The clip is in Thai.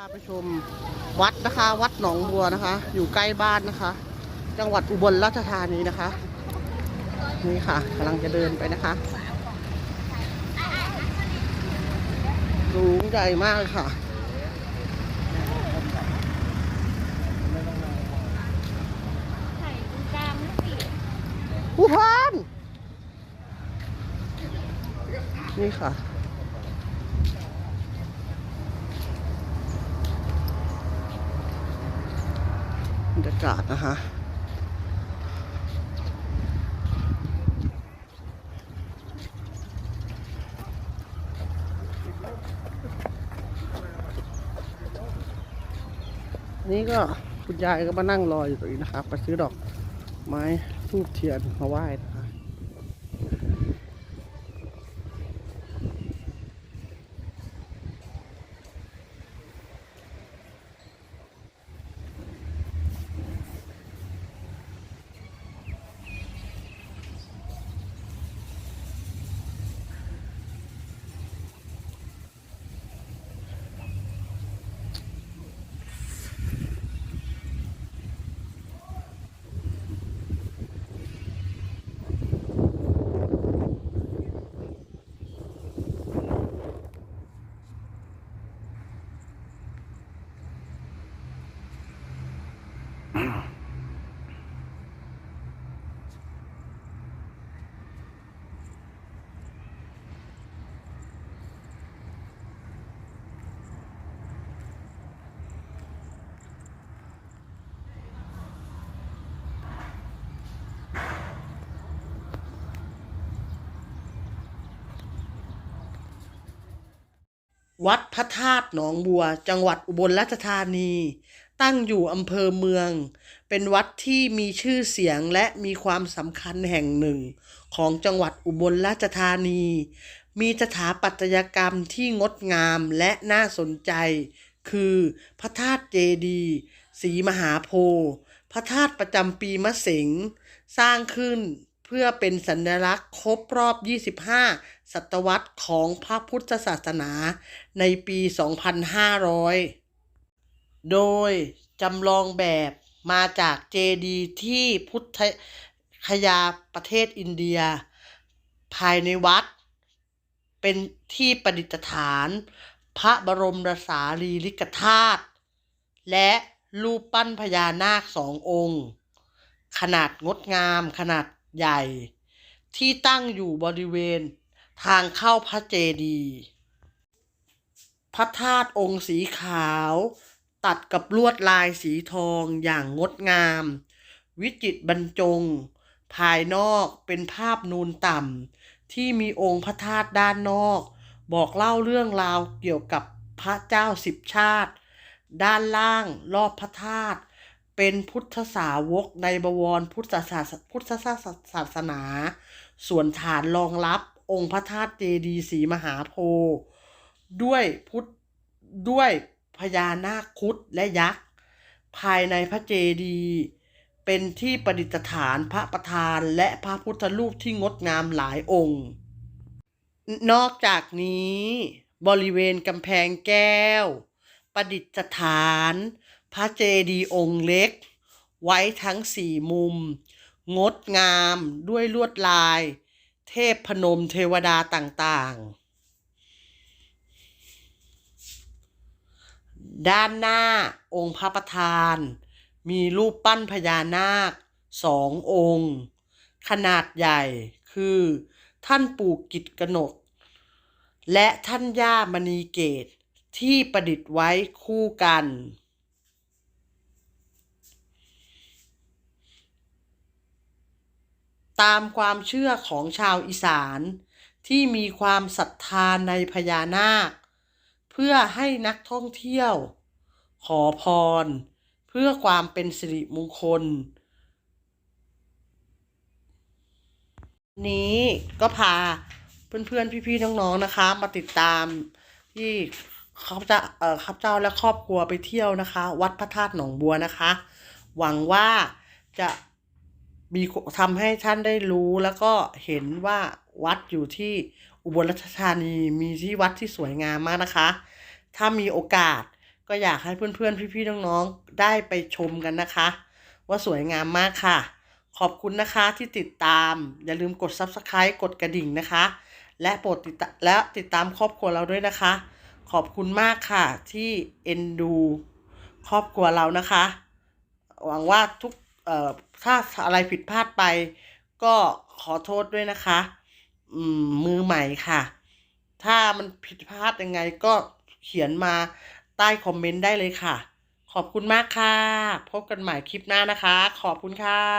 พาไปชมวัดนะคะ วัดหนองบัวนะคะ อยู่ใกล้บ้านนะคะ จังหวัดอุบลราชธานีนะคะ นี่ค่ะกำลังจะเดินไปนะคะสูงใหญ่มากเลยค่ะไข่กลางสิผู้พันนี่ค่ะ รรยากาศนะฮะนี่ก็คุณยายก็มานั่งรออยู่ตรงนี้นะครับไปซื้อดอกไม้ทูบเทียนมาไหว้ วัดพระธาตุหนองบัว จังหวัดอุบลราชธานี ตั้งอยู่อำเภอเมือง เป็นวัดที่มีชื่อเสียงและมีความสำคัญแห่งหนึ่ง ของจังหวัดอุบลราชธานี มีสถาปัตยกรรมที่งดงามและน่าสนใจ คือพระธาตุเจดีย์ศรีมหาโพธิ์พระธาตุประจำปีมะเสงสร้างขึ้น พื่อเป็นสัญลักษณ์ครบรอบ 25 ศตวรรษของพระพุทธศาสนาในปี 2500 โดยจำลองแบบมาจากเจดีที่พุทธคยาประเทศอินเดีย ภายในวัด เป็นที่ประดิษฐาน พระบรมสารีริกธาตุและรูปปั้นพญานาคสององค์ ขนาดงดงามขนาด ใหญ่ ที่ตั้งอยู่บริเวณทางเข้าพระเจดีย์พระธาตุองค์สีขาว ตัดกับลวดลายสีทองอย่างงดงาม วิจิตรบรรจง ภายนอกเป็นภาพนูนต่ำที่มีองค์พระธาตุด้านนอก บอกเล่าเรื่องราวเกี่ยวกับพระเจ้าสิบชาติ ด้านล่างรอบพระธาตุ เป็นพุทธสาวกในบวรพุทธศาสพุทธศาสนา ส่วนฐานรองรับองค์พระธาตุเจดีย์ศรีมหาโพธิ์ด้วยพุทธด้วยพญานาคคุดและยักษ์ ภายในพระเจดีย์เป็นที่ประดิษฐานพระประธานและพระพุทธรูปที่งดงามหลายองค์ นอกจากนี้ บริเวณกำแพงแก้ว ประดิษฐาน พระเจดีย์องค์เล็ก ไว้ทั้งสี่มุม งดงามด้วยลวดลาย เทพพนมเทวดาต่างๆ ด้านหน้าองค์พระประธาน มีรูปปั้นพญานาคสององค์ ขนาดใหญ่คือท่านปู่กิจกนก และท่านย่ามณีเกตที่ประดิษฐ์ไว้คู่กัน ตามความเชื่อของชาวอีสานที่มีความศรัทธาในพญานาค เพื่อให้นักท่องเที่ยว ขอพร เพื่อความเป็นสิริมงคล นี้ก็พาเพื่อนๆ พี่ๆ น้องๆ นะคะ มาติดตามที่เขาจะเอ่อข้าพเจ้าและครอบครัวไปเที่ยวนะคะ วัดพระธาตุหนองบัวนะคะ หวังว่าจะ มีทำให้ท่านได้รู้แล้วก็เห็นว่าวัดอยู่ที่อุบลราชธานีมีที่วัดที่สวยงามมากนะคะ ถ้ามีโอกาสก็อยากให้เพื่อนๆ พี่ๆ น้องๆ ได้ไปชมกันนะคะ ว่าสวยงามมากค่ะ ขอบคุณนะคะที่ติดตาม อย่าลืมกด Subscribe กดกระดิ่งนะคะ และโปรดติดและติดตามครอบครัวเราด้วยนะคะ ขอบคุณมากค่ะที่เอ็นดู ครอบครัวเรานะคะ หวังว่าทุก เอ่อถ้าอะไรผิดพลาดไป ก็ขอโทษด้วยนะคะ อืมมือใหม่ค่ะ ถ้ามันผิดพลาดยังไงก็เขียนมาใต้คอมเมนต์ได้เลยค่ะ ขอบคุณมากค่ะ พบกันใหม่คลิปหน้านะคะ ขอบคุณค่ะ